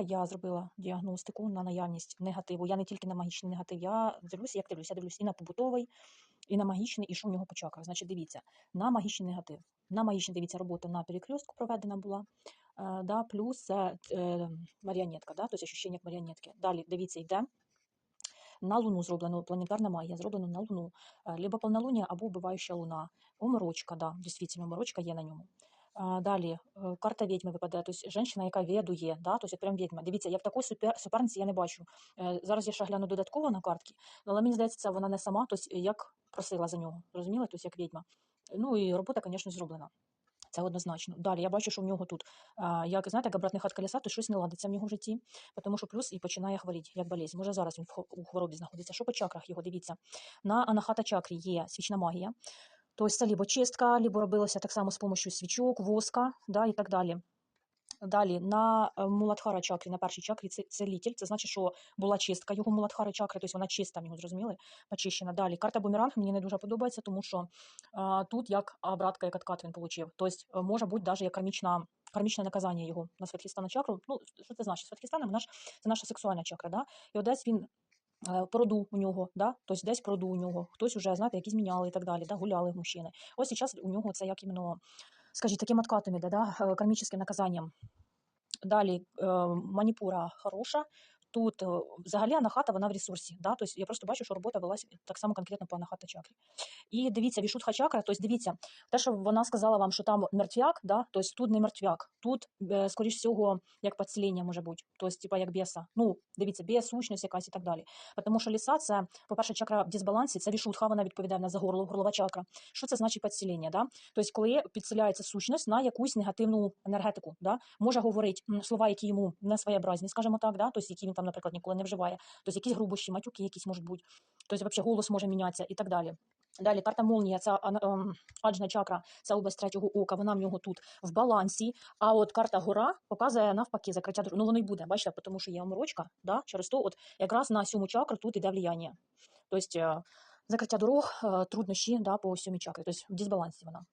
Я зробила діагностику на наявність негативу. Я не тільки на магічний негатив, я дивлюся, як дивлюся, я дивлюся і на побутовий, і на магічний, і що в нього по чакрах. Значить, дивіться, на магічний негатив. На магічний, дивіться, робота на перекрестку проведена була. Е, да, плюс це е, маріонетка, да, тобто ощущення як маріонетки. Далі, дивіться, йде. На Луну зроблено планетарна магія, зроблено на Луну. Е, Либо повнолуння, або вбиваюча луна. Оморочка, да, дійсно, оморочка є на ньому. Далі е, карта відьми випадає, тобто жінка, яка ведує, да, тобто прям відьма. Дивіться, я в супер, суперниці я не бачу. Е, Зараз я ще гляну додатково на картки, але мені здається, вона не сама, тобто як просила за нього, розуміли, тобто як відьма. Ну і робота, звісно, зроблена. Це однозначно. Далі я бачу, що в нього тут, як знаєте, як обратний хат колеса, то щось не ладиться в нього житті, тому що плюс і починає хворіти, як болезнь. Може зараз він у хворобі знаходиться. Що по чакрах його дивіться? На анахата чакрі є свічна магія. Тобто це либо чистка, либо робилося так само з допомогою свічок, воска да, і так далі. Далі на е, Муладхара чакрі, на першій чакрі це целітель. Це значить, що була чистка його Муладхара чакри, тобто вона чиста в зрозуміли? Почищена. Далі карта бумеранг мені не дуже подобається, тому що а, тут як обратка, як откат він отримав. Тобто е, може бути навіть як кармічна. Кармічне наказання його на Святхістана чакру. Ну, що це значить? Святхістана наш, це наша сексуальна чакра, да? І от він е, породу у нього, да? тобто десь проду у нього. Хтось вже, знаєте, якісь міняли і так далі, да? гуляли мужчини. Ось зараз у нього це як іменно, скажіть, таким откатом іде, да? е, кармічним наказанням. Далі е, маніпура хороша. Тут е, взагалі анахата, вона в ресурсі. Да? Тобто я просто бачу, що робота велася так само конкретно по анахата чакрі. І дивіться, вішутха чакра, тобто дивіться, те, що вона сказала вам, що там мертвяк, да? тобто тут не мертвяк, тут, е, скоріш всього, як підселення може бути, тобто, типа як біса. Ну, дивіться, біс, сущність якась і так далі. Тому що ліса це, по-перше, чакра в дисбалансі, це вішутха, вона відповідає за горло, горлова чакра. Що це значить підселення? Да? Тобто, коли підселяється сущність на якусь негативну енергетику, да? може говорити слова, які йому не своєобразні, скажімо так, да? тобто, які він там, наприклад, ніколи не вживає, тобто якісь грубощі, матюки якісь можуть бути, тобто, взагалі голос може мінятися і так далі. Далі карта молнія, це ем, аджна чакра, це область третього ока, вона в нього тут в балансі. А от карта гора показує навпаки закриття дорог. Ну воно й буде, бачите, тому що є оморочка, да? через то от якраз на сьому чакру тут іде влияння. Тобто е, закриття дорог, е, труднощі да, по сьомій чакрі, тобто в дисбалансі вона.